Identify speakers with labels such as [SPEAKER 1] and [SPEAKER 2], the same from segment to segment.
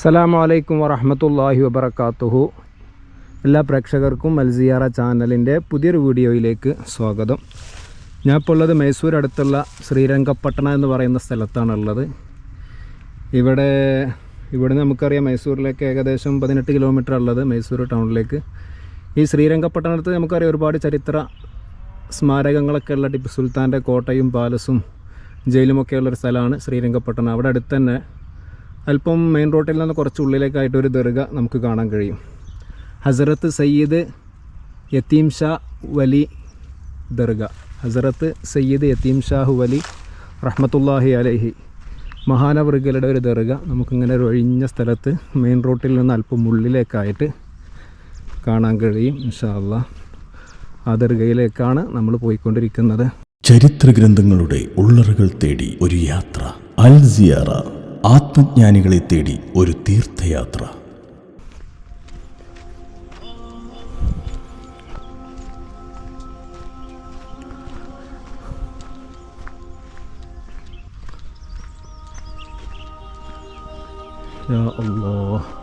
[SPEAKER 1] അസ്സലാമു അലൈക്കും വറഹമത്തല്ലാഹി വബർക്കാത്തുഹു എല്ലാ പ്രേക്ഷകർക്കും അൽസിയാറ ചാനലിന്റെ പുതിയൊരു വീഡിയോയിലേക്ക് സ്വാഗതം. ഞാൻ ഇപ്പോൾ ഉള്ളത് മൈസൂർ അടുത്തുള്ള ശ്രീരംഗപട്ടണ എന്ന് പറയുന്ന സ്ഥലത്താണുള്ളത്. ഇവിടെ ഇവിടെ നമുക്കറിയാം മൈസൂരിലേക്ക് ഏകദേശം പതിനെട്ട് കിലോമീറ്റർ ഉള്ളത് മൈസൂർ ടൗണിലേക്ക്. ഈ ശ്രീരംഗപട്ടണത്ത് നമുക്കറിയാം ഒരുപാട് ചരിത്ര സ്മാരകങ്ങളൊക്കെ ഉള്ള ടിപ്പു സുൽത്താന്റെ കോട്ടയും പാലസും ജയിലുമൊക്കെയുള്ളൊരു സ്ഥലമാണ് ശ്രീരംഗപട്ടണം. അവിടെ അടുത്ത് തന്നെ അല്പം മെയിൻ റോട്ടിൽ നിന്ന് കുറച്ച് ഉള്ളിലേക്കായിട്ട് ഒരു ദർഗ നമുക്ക് കാണാൻ കഴിയും. ഹസരത്ത് സയ്യിദ് യത്തീം ഷാ വലി ദർഗ. ഹസരത്ത് സയ്യിദ് യത്തീം ഷാഹു വലി റഹ്മത്തുല്ലാഹി അലൈഹി. മഹാനവൃഗയുടെ ഒരു ദർഗ. നമുക്കിങ്ങനെ ഒരു ഒഴിഞ്ഞ സ്ഥലത്ത് മെയിൻ റോട്ടിൽ നിന്ന് അല്പം ഉള്ളിലേക്കായിട്ട് കാണാൻ കഴിയും ഇൻഷാ അല്ലാ ആ ദർഗയിലേക്കാണ് നമ്മൾ പോയിക്കൊണ്ടിരിക്കുന്നത്.
[SPEAKER 2] ചരിത്ര ഗ്രന്ഥങ്ങളുടെ ഉള്ളറുകൾ തേടി ഒരു യാത്ര. അൽ സിയാറ. ആത്മജ്ഞാനികളെ തേടി ഒരു തീർത്ഥയാത്ര.
[SPEAKER 1] അല്ലാഹ്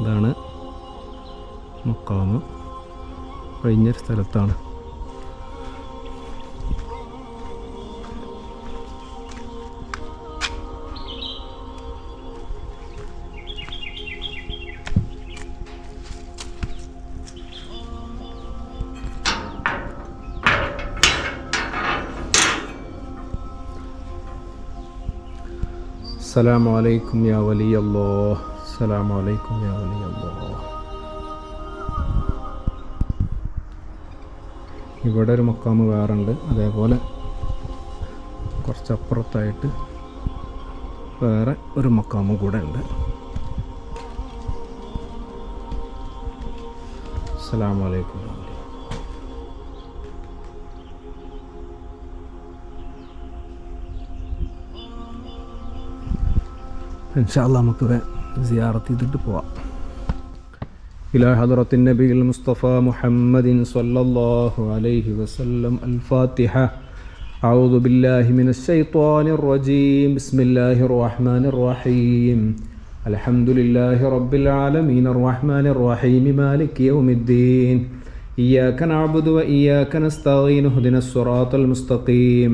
[SPEAKER 1] ഇതാണ് മുക്കാമ്. കഴിഞ്ഞൊരു സ്ഥലത്താണ്. അസ്സലാമു അലൈക്കും യാ വലിയല്ലോ അസ്സലാമു അലൈക്കും യാ വലിയല്ലോ ഇവിടെ ഒരു മുക്കാമ് വേറുണ്ട്. അതേപോലെ കുറച്ചപ്പുറത്തായിട്ട് വേറെ ഒരു മുക്കാമ് കൂടെ ഉണ്ട്. അസ്സലാമലൈക്കും ഇൻഷാല്ല നമുക്ക് സിയാറത്ത് ചെയ്തിട്ട് പോവാം إلى حضرة النبي المصطفى محمد صلى الله عليه وسلم الفاتحة أعوذ بالله من الشيطان الرجيم بسم الله الرحمن الرحيم الحمد لله رب العالمين الرحمن الرحيم مالك يوم الدين إياك نعبد وإياك نستعين اهدنا الصراط المستقيم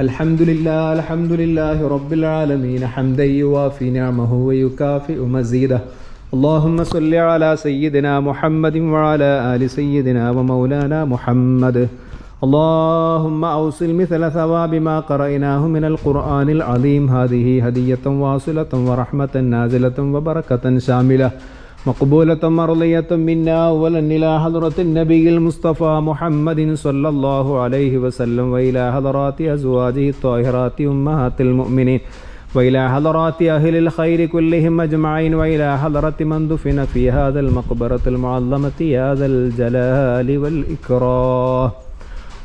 [SPEAKER 1] الحمد لله الحمد لله رب العالمين حمدا يوافي نعمه ويكافئ مزيده. اللهم صل على سيدنا محمد وعلى آل سيدنا ومولانا محمد. اللهم أوصل مثل ثواب ما قرأناه من القرآن العظيم. هذه هدية واصلة ورحمة نازلة وبركة شاملة. مقبولة مرضية منا أولا إلى حضرة النبي المصطفى محمد صلى الله عليه وسلم وإلى حضرات أزواجه الطاهرات أمهات المؤمنين وإلى حضرات أهل الخير كلهم أجمعين وإلى حضرة من دفن في هذا المقبرة المعظمة يا ذا الجلال والإكرام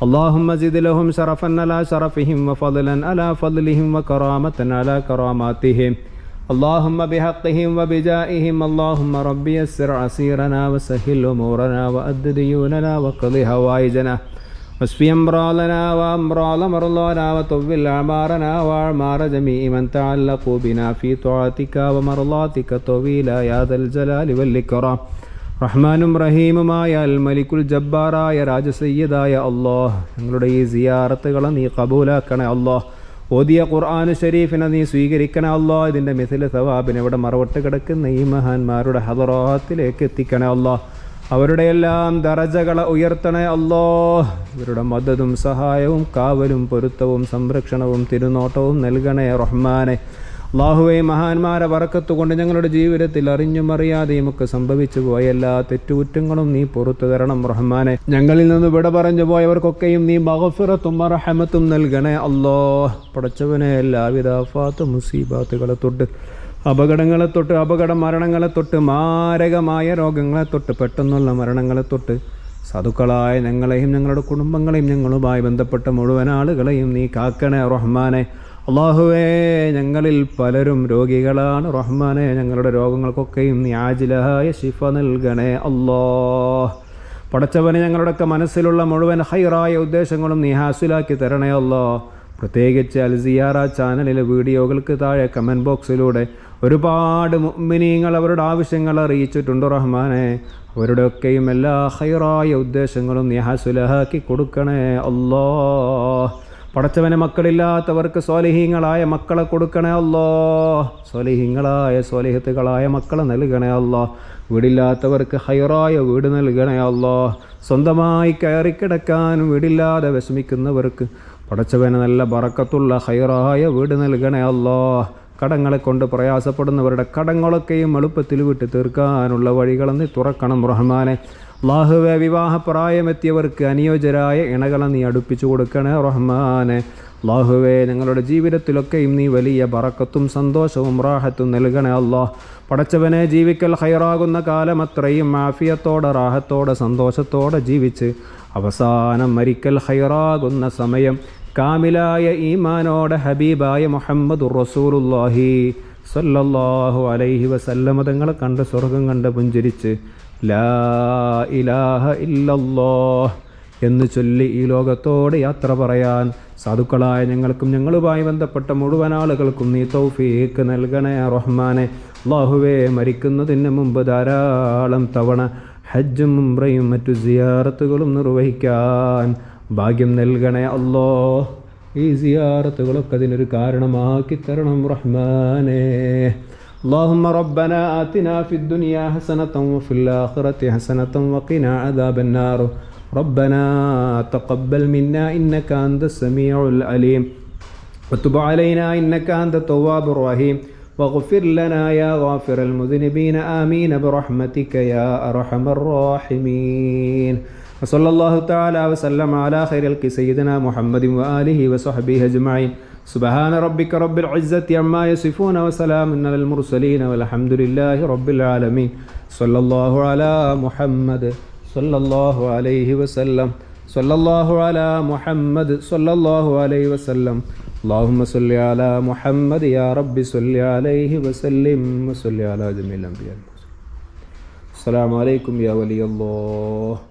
[SPEAKER 1] اللهم زد لهم شرفا على شرفهم وفضلا على فضلهم وكرامة على كراماتهم. اللهم بحقهم وبجائهم اللهم رب يسر عسيرنا وسهل أمورنا وأد ديوننا وقض هوائجنا واشف أمراضنا وأمراض مرضانا وطول أعمارنا وأعمار جميع من تعلقوا بنا في طاعتك ومرضاتك طويلا يا ذا الجلال والإكرام റഹ്മാനും റഹീമുമായ അൽ മലിക്കുൽ ജബ്ബാറായ രാജസയ്യദായ അള്ളാഹ് ഞങ്ങളുടെ ഈ സിയാറത്തുകളെ നീ കബൂലാക്കണേ അള്ളാഹ് ഓതിയ ഖുർആാനു ഷരീഫിനെ നീ സ്വീകരിക്കണ അള്ളാഹ് ഇതിന്റെ മിഥില സവാബിനെ ഇവിടെ മറവട്ട് കിടക്കുന്ന ഈ മഹാന്മാരുടെ ഹദറാത്തിലേക്ക് എത്തിക്കണ അള്ളാഹ് അവരുടെ എല്ലാം ദറജകളെ ഉയർത്തണ അല്ലോ. ഇവരുടെ മദതും സഹായവും കാവലും പൊരുത്തവും സംരക്ഷണവും തിരുനോട്ടവും നൽകണേ റഹ്മാനെ. അള്ളാഹുവെ മഹാന്മാരെ വറക്കത്തുകൊണ്ട് ഞങ്ങളുടെ ജീവിതത്തിൽ അറിഞ്ഞും അറിയാതെയും ഒക്കെ സംഭവിച്ചു പോയ എല്ലാ തെറ്റുകുറ്റങ്ങളും നീ പുറത്തു തരണം റഹ്മാനെ. ഞങ്ങളിൽ നിന്ന് വിട പറഞ്ഞു പോയവർക്കൊക്കെയും നീ മഹഫിറത്തും അറഹമത്തും നൽകണേ അല്ലോ പടച്ചവനെ എല്ലാവിധ ആഫാത്ത് മുസീബാത്തുകളെ തൊട്ട് അപകടങ്ങളെ തൊട്ട് അപകട മരണങ്ങളെ തൊട്ട് മാരകമായ രോഗങ്ങളെ തൊട്ട് പെട്ടെന്നുള്ള മരണങ്ങളെ തൊട്ട് സാധുക്കളായ ഞങ്ങളെയും ഞങ്ങളുടെ കുടുംബങ്ങളെയും ഞങ്ങളുമായി ബന്ധപ്പെട്ട മുഴുവൻ ആളുകളെയും നീ കാക്കണേ റഹ്മാനെ. അള്ളാഹുവേ ഞങ്ങളിൽ പലരും രോഗികളാണ്. റഹ്മാനെ ഞങ്ങളുടെ രോഗങ്ങൾക്കൊക്കെയും നീ ആജിലായ ശിഫ നൽകണേ അല്ലോ പടച്ചവനെ ഞങ്ങളുടെയൊക്കെ മനസ്സിലുള്ള മുഴുവൻ ഹൈറായ ഉദ്ദേശങ്ങളും നീ ഹാസിലാക്കി തരണേ അല്ലോ പ്രത്യേകിച്ച് അൽസിയാറ ചാനലിലെ വീഡിയോകൾക്ക് താഴെ കമന്റ് ബോക്സിലൂടെ ഒരുപാട് മിനിങ്ങൾ അവരുടെ ആവശ്യങ്ങൾ അറിയിച്ചിട്ടുണ്ട് റഹ്മാനെ. അവരുടെയൊക്കെയും എല്ലാ ഹൈറായ ഉദ്ദേശങ്ങളും നീ ഹാസുലഹാക്കി കൊടുക്കണേ അല്ലോ പടച്ചവനെ മക്കളില്ലാത്തവർക്ക് സ്വാലിഹീങ്ങളായ മക്കളെ കൊടുക്കണേ അല്ലോ. സ്വാലിഹീങ്ങളായ സ്വാലിഹത്തുകളായ മക്കളെ നൽകണേ അല്ലോ. വീടില്ലാത്തവർക്ക് ഹൈറായ വീട് നൽകണേ അല്ലോ. സ്വന്തമായി കയറിക്കിടക്കാൻ വീടില്ലാതെ വിഷമിക്കുന്നവർക്ക് പടച്ചവന് നല്ല ബറക്കത്തുള്ള ഹൈറായ വീട് നൽകണേ അല്ലോ. കടങ്ങളെ കൊണ്ട് പ്രയാസപ്പെടുന്നവരുടെ കടങ്ങളൊക്കെയും എളുപ്പത്തിൽ വിട്ട് തീർക്കാനുള്ള വഴികളെന്ന് തുറക്കണം റഹ്മാനെ. അള്ളാഹുവെ വിവാഹപ്രായമെത്തിയവർക്ക് അനുയോജ്യരായ ഇണകളെ നീ അടുപ്പിച്ചു കൊടുക്കണേ റഹ്മാനെ. അള്ളാഹുവെ ഞങ്ങളുടെ ജീവിതത്തിലൊക്കെയും നീ വലിയ പറക്കത്തും സന്തോഷവും റാഹത്തും നൽകണേ അള്ളാഹ് പടച്ചവനെ ജീവിക്കൽ ഹൈറാകുന്ന കാലം അത്രയും മാഫിയത്തോടെ റാഹത്തോടെ സന്തോഷത്തോടെ ജീവിച്ച് അവസാനം മരിക്കൽ ഹൈറാകുന്ന സമയം കാമിലായ ഈമാനോടെ ഹബീബായ മുഹമ്മദ് റസൂലുല്ലാഹി സല്ലല്ലാഹു അലൈഹി വസല്ലമ തങ്ങളെ കണ്ട് സ്വർഗം കണ്ട പുഞ്ചിരിച്ച് ലാ ഇലാഹ ഇല്ലല്ലോ എന്ന് ചൊല്ലി ഈ ലോകത്തോട് യാത്ര പറയാൻ സാധുക്കളായ ഞങ്ങൾക്കും ഞങ്ങളുമായി ബന്ധപ്പെട്ട മുഴുവൻ ആളുകൾക്കും നീ തൗഫീക്ക് നൽകണേ റഹ്മാനെ. അള്ളാഹുവേ മരിക്കുന്നതിന് മുമ്പ് ധാരാളം തവണ ഹജ്ജും മുംബ്രയും മറ്റു സിയാറത്തുകളും നിർവഹിക്കാൻ ഭാഗ്യം നൽകണേ അല്ലോ ഈ സിയാറത്തുകളൊക്കെ അതിനൊരു കാരണമാക്കി തരണം റഹ്മാനേ اللهم ربنا آتنا في الدنيا حسنة وفي الآخرة حسنة وقنا عذاب النار ربنا تقبل منا إنك أنت السميع العليم وتب علينا إنك أنت التواب الرحيم واغفر لنا يا غافر المذنبين آمين برحمتك يا أرحم الراحمين وصلى الله تعالى وسلم على خير الك سيدنا محمد وآله وصحبه أجمعين سبحان ربك رب العزة عما يصفون وسلام على المرسلين والحمد لله رب العالمين صلى الله على محمد صلى الله عليه وسلم صلى الله على محمد صلى الله عليه وسلم اللهم صل على محمد يا رب صل عليه وسلم وصل على جميع الأنبياء السلام عليكم يا ولي الله